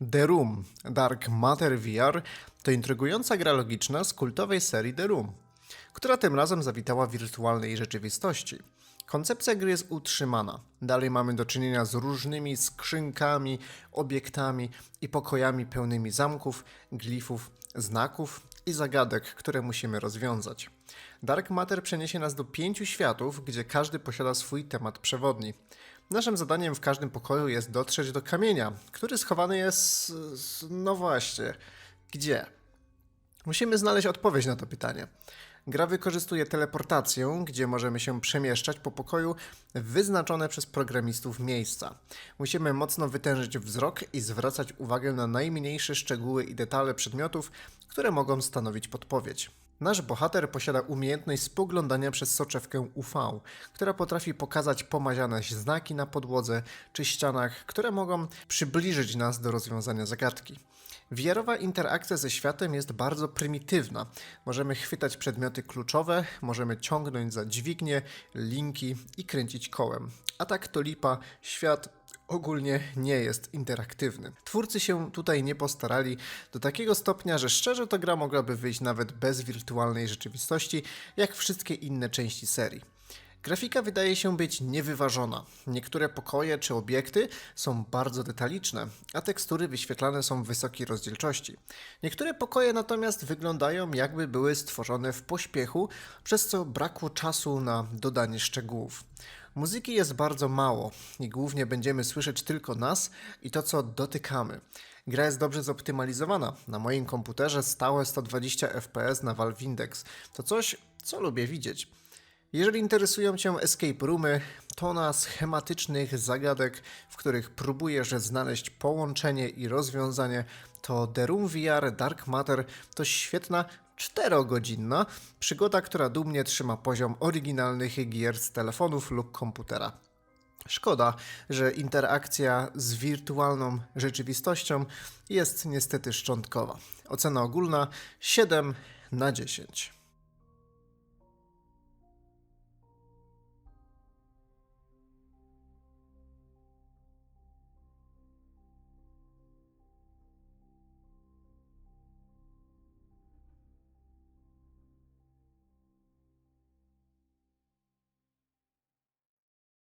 The Room Dark Matter VR to intrygująca gra logiczna z kultowej serii The Room, która tym razem zawitała w wirtualnej rzeczywistości. Koncepcja gry jest utrzymana. Dalej mamy do czynienia z różnymi skrzynkami, obiektami i pokojami pełnymi zamków, glifów, znaków i zagadek, które musimy rozwiązać. Dark Matter przeniesie nas do pięciu światów, gdzie każdy posiada swój temat przewodni. Naszym zadaniem w każdym pokoju jest dotrzeć do kamienia, który schowany jest. No właśnie, gdzie? Musimy znaleźć odpowiedź na to pytanie. Gra wykorzystuje teleportację, gdzie możemy się przemieszczać po pokoju w wyznaczone przez programistów miejsca. Musimy mocno wytężyć wzrok i zwracać uwagę na najmniejsze szczegóły i detale przedmiotów, które mogą stanowić podpowiedź. Nasz bohater posiada umiejętność spoglądania przez soczewkę UV, która potrafi pokazać pomaziane znaki na podłodze czy ścianach, które mogą przybliżyć nas do rozwiązania zagadki. VR-owa interakcja ze światem jest bardzo prymitywna. Możemy chwytać przedmioty kluczowe, możemy ciągnąć za dźwignie, linki i kręcić kołem. A tak to lipa, świat ogólnie nie jest interaktywny. Twórcy się tutaj nie postarali do takiego stopnia, że szczerze to gra mogłaby wyjść nawet bez wirtualnej rzeczywistości, jak wszystkie inne części serii. Grafika wydaje się być niewyważona. Niektóre pokoje czy obiekty są bardzo detaliczne, a tekstury wyświetlane są w wysokiej rozdzielczości. Niektóre pokoje natomiast wyglądają jakby były stworzone w pośpiechu, przez co brakło czasu na dodanie szczegółów. Muzyki jest bardzo mało i głównie będziemy słyszeć tylko nas i to, co dotykamy. Gra jest dobrze zoptymalizowana. Na moim komputerze stałe 120 fps na Valve Index. To coś, co lubię widzieć. Jeżeli interesują Cię escape roomy, to na schematycznych zagadek, w których próbujesz znaleźć połączenie i rozwiązanie, to The Room VR Dark Matter to świetna, czterogodzinna przygoda, która dumnie trzyma poziom oryginalnych gier z telefonów lub komputera. Szkoda, że interakcja z wirtualną rzeczywistością jest niestety szczątkowa. Ocena ogólna 7 na 10.